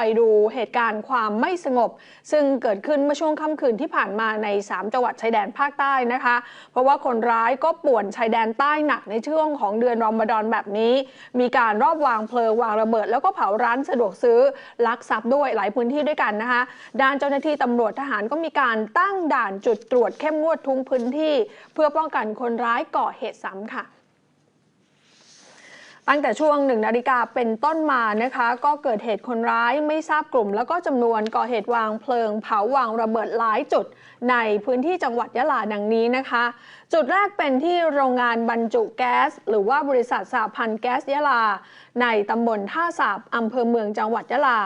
ไปดูเหตุการณ์ความไม่สงบ ซึ่งเกิดขึ้นเมื่อช่วงค่ำคืนที่ผ่านมาใน 3 จังหวัดชายแดนภาคใต้นะคะ เพราะว่าคนร้ายก็ป่วนชายแดนใต้หนักในช่วงของเดือนรอมฎอนแบบนี้ มีการรอบวางเพลิงวางระเบิด แล้วก็เผาร้านสะดวกซื้อลักทรัพย์ด้วยหลายพื้นที่ด้วยกันนะคะ ด้านเจ้าหน้าที่ตำรวจทหารก็มีการตั้งด่านจุดตรวจเข้มงวดทุกพื้นที่ เพื่อป้องกันคนร้ายก่อเหตุซ้ำค่ะ ตั้งแต่ช่วงหนึ่งนาฬิกาเป็นต้นมานะคะ ก็เกิดเหตุคนร้ายไม่ทราบกลุ่ม แล้วก็จำนวนก่อเหตุวางเพลิงเผาวางระเบิดหลายจุดในพื้นที่จังหวัดยะลาดังนี้นะคะ จุดแรกเป็นที่โรงงานบรรจุแก๊ส หรือว่าบริษัทสาพันธ์แก๊สยะลา ในตำบลท่าสาบอำเภอเมืองจังหวัดยะลา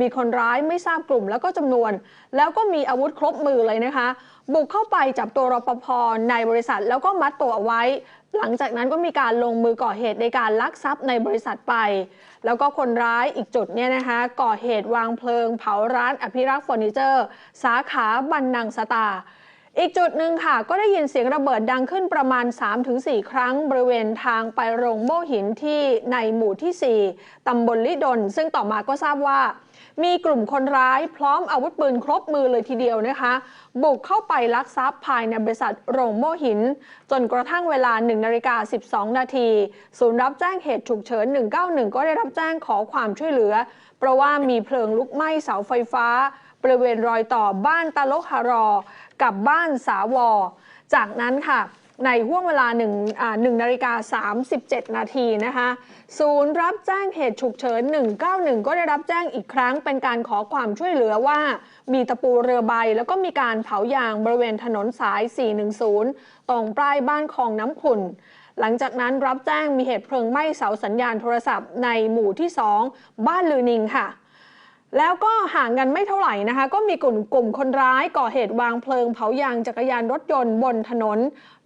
มีคนร้ายไม่ทราบกลุ่มแล้วก็จำนวน แล้วก็มีอาวุธครบมือเลยนะคะ บุกเข้าไปจับตัวรปภในบริษัทแล้วก็มัดตัวเอาไว้ หลังจากนั้นก็มีการลงมือก่อเหตุในการลักทรัพย์ในบริษัทไป แล้วก็คนร้ายอีกจุดเนี่ยนะคะ ก่อเหตุวางเพลิง เผาร้านอภิรักษ์เฟอร์นิเจอร์ สาขาบันนังสตา อีกจุดหนึ่งค่ะ ก็ได้ยินเสียงระเบิดดังขึ้นประมาณ 3-4 ครั้ง บริเวณทางไปโรงโม่หินที่ในหมู่ที่ 4 ตำบลลิดน ซึ่งต่อมาก็ทราบว่า มีกลุ่มคนร้ายพร้อมอาวุธปืนครบมือเลยทีเดียวนะคะ บุกเข้าไปลักทรัพย์ภายในบริษัทโรงโม่หิน จนกระทั่งเวลา1นาฬิกา12 นาที ศูนย์รับแจ้งเหตุฉุกเฉิน 191 ก็ได้รับแจ้งขอความช่วยเหลือ เพราะว่ามีเพลิงลุกไหม้เสาไฟฟ้า บริเวณรอยต่อบ้านตาโลฮารอ กับบ้านสาวอ จากนั้นค่ะในห่วงเวลา1 1นาฬิกา37 นาทีนะคะ ศูนย์รับแจ้งเหตุฉุกเฉิน 191 ก็ได้รับแจ้งอีกครั้ง เป็นการขอความช่วยเหลือว่า มีตะปูเรือใบ แล้วก็มีการเผายางบริเวณถนนสาย 410 ตรงปลายบ้านคลองน้ำขุ่นหลังจากนั้นรับแจ้งมีเหตุเพลิงไหม้เสาสัญญาณโทรศัพท์ในหมู่ที่ 2 บ้านลือนิงค่ะ แล้วก็ห่างกันไม่เท่าไหร่นะคะ ก็มีกลุ่มกลุ่มคนร้ายก่อเหตุวางเพลิงเผายางจักรยานรถยนต์บนถนน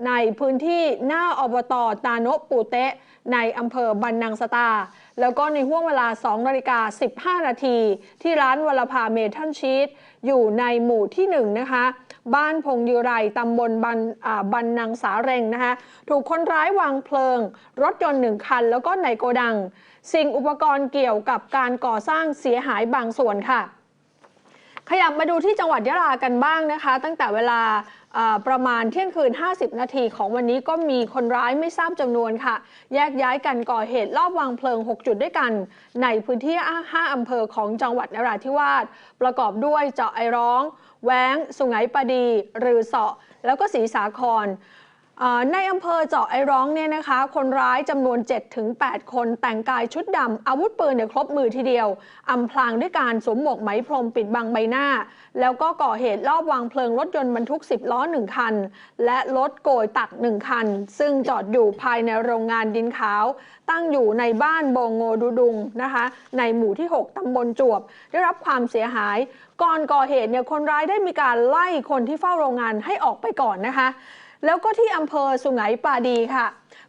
ในพื้นที่หน้าอบตตาโนปูเตะ ในอำเภอบันนังสตา แล้วก็ในห่วงเวลา 2 นาฬิกา 15 นาที ที่ร้านวลภาเมทัลชีตอยู่ในหมู่ที่ 1 นะคะ บ้านพงยูไรตำบลบันบันนังสาเรงนะคะถูกคนร้ายวางเพลิง รถยนต์หนึ่งคัน แล้วก็ในโกดัง สิ่งอุปกรณ์เกี่ยวกับการก่อสร้างเสียหายบางส่วนค่ะ ขยับมาดูที่จังหวัดยะลากันบ้างนะคะ ตั้งแต่เวลา ประมาณเที่ยงคืน 50 นาทีของวันนี้ก็มีคนร้ายไม่ทราบจำนวนค่ะ แยกย้ายกันก่อเหตุลอบวางเพลิง 6 จุดด้วยกัน ในพื้นที่ 5 อำเภอของจังหวัดนราธิวาสประกอบด้วยเจาะไอร้อง แว้ง สุไหงปดี รือเสาะ แล้วก็ศรีสาคร ในอำเภอเจาะไอร้องเนี่ยนะคะ คนร้ายจำนวน 7-8 คนแต่งกายชุดดำอาวุธปืนเนี่ยครบมือทีเดียวอำพรางด้วยการสวมหมวกไหมพรมปิดบังใบหน้า แล้วก็ก่อเหตุลอบวางเพลิงรถยนต์บรรทุก 10 ล้อ 1 คัน และรถโกยตัก 1 คัน ซึ่งจอดอยู่ภายในโรงงานดินขาว ตั้งอยู่ในบ้านโบงโงดูดุงนะคะ ในหมู่ที่ 6ตำบลจวบ ได้รับความเสียหาย ก่อนก่อเหตุเนี่ยคนร้ายได้มีการไล่คนที่เฝ้าโรงงานให้ออกไปก่อนนะคะ แล้วก็ที่อำเภอสุไหงปาดีค่ะ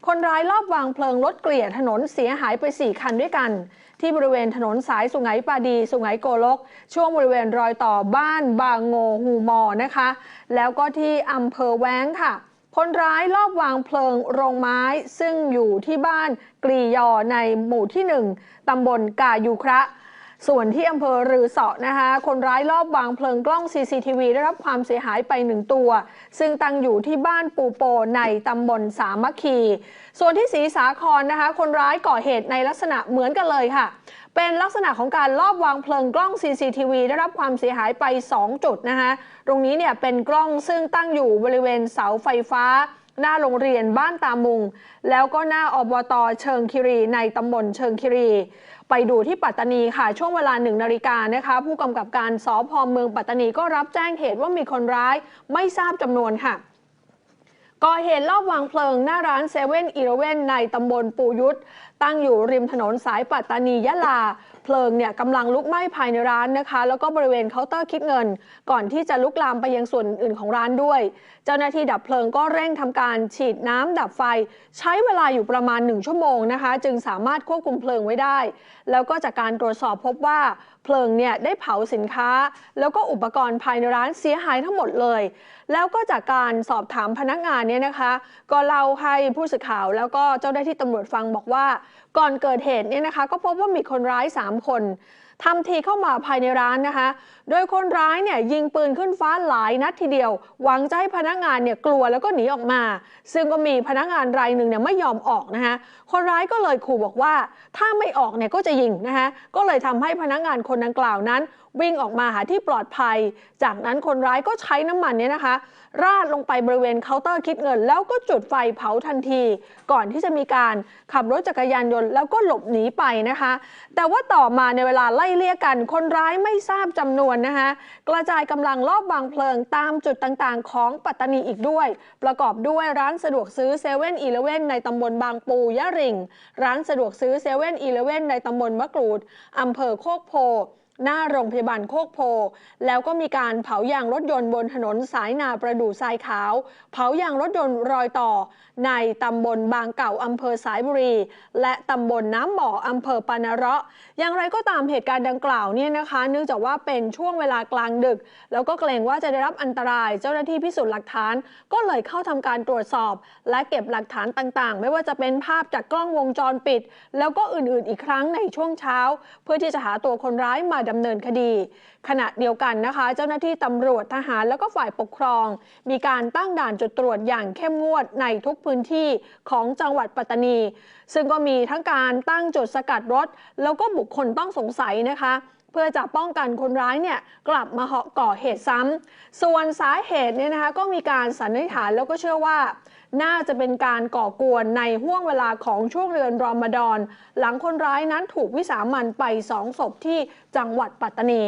คนร้ายลอบวางเพลิงรถเกลี่ยถนนเสียหายไป 4 คันด้วยกัน ที่บริเวณถนนสายสุไหงปาดี สุไหงโกลก ช่วงบริเวณรอยต่อบ้านบางโงฮูมอนะคะ แล้วก็ที่อำเภอแว้งค่ะคนร้ายลอบวางเพลิงโรงไม้ซึ่งอยู่ที่บ้านกรียอในหมู่ที่ 1ตำบลกายูคระ ส่วนที่อำเภอรือเสาะนะคะ คนร้ายลอบวางเพลิงกล้อง CCTV ได้รับความเสียหายไปหนึ่งตัว ซึ่งตั้งอยู่ที่บ้านปูโปในตำบลสามัคคี ส่วนที่ศรีสาครนะคะ คนร้ายก่อเหตุในลักษณะเหมือนกันเลยค่ะ เป็นลักษณะของการลอบวางเพลิงกล้อง CCTV ได้รับความเสียหายไป 2 จุดนะคะ ตรงนี้เนี่ยเป็นกล้องซึ่งตั้งอยู่บริเวณเสาไฟฟ้าหน้าโรงเรียนบ้านตามุง แล้วก็หน้าอบตเชิงคิรีในตำบลเชิงคิรี ไปดูที่ปัตตานีค่ะ ช่วงเวลาหนึ่งนาฬิกานะคะ ผู้กำกับการสพเมืองปัตตานีก็รับแจ้งเหตุว่ามีคนร้ายไม่ทราบจำนวนค่ะก่อเหตุลอบวางเพลิงหน้าร้านเซเว่นอีเลเว่นในตำบลปูยุทธ ตั้งอยู่ริมถนนสายปัตตานียะลา เพลิงเนี่ยกำลังลุกไหม้ภายในร้านนะคะ แล้วก็บริเวณเคาน์เตอร์คิดเงิน ก่อนที่จะลุกลามไปยังส่วนอื่นของร้านด้วย เจ้าหน้าที่ดับเพลิงก็เร่งทำการฉีดน้ำดับไฟ ใช้เวลาอยู่ประมาณ 1 ชั่วโมงนะคะ จึงสามารถควบคุมเพลิงไว้ได้ แล้วก็จากการตรวจสอบพบว่าเพลิงเนี่ยได้เผาสินค้า แล้วก็อุปกรณ์ภายในร้านเสียหายทั้งหมดเลย แล้วก็จากการสอบถามพนักงานเนี่ยนะคะ ก็เล่าให้ผู้สื่อข่าวแล้วก็เจ้าหน้าที่ตำรวจฟังบอกว่าก่อนเกิดเหตุเนี่ยนะคะ ก็พบว่ามีคนร้าย 3 คน ทำทีเข้ามาภายในร้านนะคะ โดยคนร้ายเนี่ยยิงปืนขึ้นฟ้าหลายนัดทีเดียว หวังจะให้พนักงานเนี่ยกลัวแล้วก็หนีออกมา ซึ่งก็มีพนักงานรายหนึ่งเนี่ยไม่ยอมออกนะคะคนร้ายก็เลยขู่บอกว่า ถ้าไม่ออกเนี่ยก็จะยิงนะคะก็เลยทำให้พนักงานคนดังกล่าวนั้น วิ่งออกมาหาที่ปลอดภัย จากนั้นคนร้ายก็ใช้น้ำมันเนี่ยนะคะ ราดลงไปบริเวณเคาน์เตอร์คิดเงิน แล้วก็จุดไฟเผาทันที ก่อนที่จะมีการขับรถจักรยานยนต์แล้วก็หลบหนีไปนะคะ แต่ว่าต่อมาในเวลาไล่เลี่ยกัน คนร้ายไม่ทราบจำนวนนะคะกระจายกำลังลอบวางเพลิงตามจุดต่างๆ ของปัตตานีอีกด้วย ประกอบด้วยร้านสะดวกซื้อเซเว่นอีเลเว่นในตำบลบางปูยะริง ร้านสะดวกซื้อเซเว่นอีเลเว่นในตำบลมะกรูดอำเภอโคกโพ หน้าโรงพยาบาลโคกโพ แล้วก็มีการเผายางรถยนต์บนถนนสายนาประดู่ทรายขาว เผายางรถยนต์รอยต่อ ในตำบลบางเก่าอำเภอสายบุรี และตำบลน้ำหมออำเภอปานาระอย่างไรก็ตามเหตุการณ์ดังกล่าวเนี่ยนะคะ เนื่องจากว่าเป็นช่วงเวลากลางดึก แล้วก็เกรงว่าจะได้รับอันตรายเจ้าหน้าที่พิสูจน์หลักฐาน ก็เลยเข้าทำการตรวจสอบ และเก็บหลักฐานต่างๆ ไม่ว่าจะเป็นภาพจากกล้องวงจรปิด แล้วก็อื่นๆ อีกครั้งในช่วงเช้า เพื่อที่จะหาตัวคนร้ายมาดำเนินคดี ขณะเดียวกันนะคะ เจ้าหน้าที่ตำรวจทหารแล้วก็ฝ่ายปกครอง มีการตั้งด่านจุดตรวจอย่างเข้มงวดในทุกพื้นที่ของจังหวัดปัตตานี ซึ่งก็มีทั้งการตั้งจุดสกัดรถ แล้วก็บุคคลต้องสงสัยนะคะ เพื่อจะป้องกันคนร้ายเนี่ยกลับมาก่อเหตุซ้ำ ส่วนสาเหตุเนี่ยนะคะก็มีการสันนิษฐานแล้วก็เชื่อว่า น่าจะเป็นการก่อกวนในห่วงเวลาของช่วงเดือนรอมฎอน หลังคนร้ายนั้นถูกวิสามันไปสองศพที่จังหวัดปัตตานี